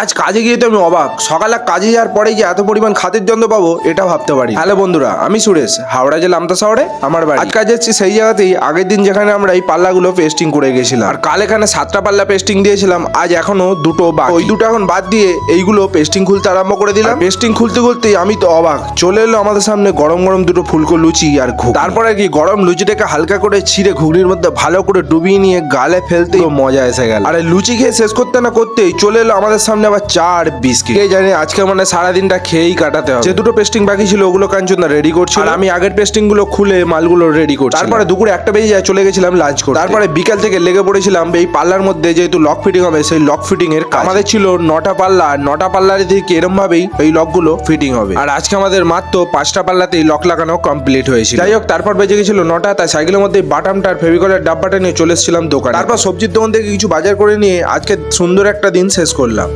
আজ কাজে গিয়ে তো আমি অবাক। সকালে কাজে যাওয়ার পরেই যে এত পরিমাণ খাতের যন্ত্র পাবো, এটা ভাবতে পারি হ্যালো বন্ধুরা, আমি সুরেশ, হাওড়া জেলা আমতা শহরে, আমার বাড়ি। আজ কাজে এসেছি সেই জায়গাতেই। আগের দিন যেখানে আমরা এই পাল্লাগুলো পেস্টিং করে গেছিলাম। আর কাল এখানে সাতটা পাল্লা পেস্টিং দিয়েছিলাম। আজ এখনও দুটো বা ওই দুটো এখন বাদ দিয়ে এইগুলো পেস্টিং খুলতে আরম্ভ করে দিলাম। পেস্টিং খুলতে খুলতেই আমি তো অবাক। চলে এলো আমাদের সামনে গরম গরম দুটো ফুলকো লুচি আর ঘুগ তারপরে কি গরম লুচিটাকে হালকা করে ছিঁড়ে ঘুগনির মধ্যে ভালো করে ডুবিয়ে নিয়ে গালে ফেলতে মজা এসে গেল। আর লুচি খেয়ে শেষ করতে না করতেই চলে এলো আমাদের সামনে আবার চা আর বিস্কিট। কে জানে আজকে মানে সারাদিনটা খেয়েই কাটাতে হবে। যে দুটো পেস্টিং বাকি ছিল ওগুলো কাঞ্চনা রেডি করছিল। আর আমি আগের পেস্টিংগুলো খুলে মালগুলো রেডি করছি তারপরে দুপুরে একটা বেজে যায় চলে গেছিলাম লাঞ্চ করতে। তারপরে বিকাল থেকে লেগে পড়েছিলাম এই পাল্লার মধ্যে যেহেতু লক ফিটিং হবে সেই লক ফিটিং এর আমাদের ছিল নটা পাল্লা আর নটা পাল্লার থেকে এরম ভাবেই এই লকগুলো ফিটিং হবে। আর আজকে আমাদের মাত্র পাঁচটা পাল্লাতেই লক লাগানো কমপ্লিট হয়েছিল। যাই হোক তারপর বেজে গেছিল নটা তাই সাইকেলের মধ্যে বাটামটা আর ফেভিকলের ডাব্বাটা নিয়ে চলে এসেছিলাম দোকানে। তারপর সবজির দোকান থেকে কিছু বাজার করে নিয়ে আজকে সুন্দর একটা দিন শেষ করলাম।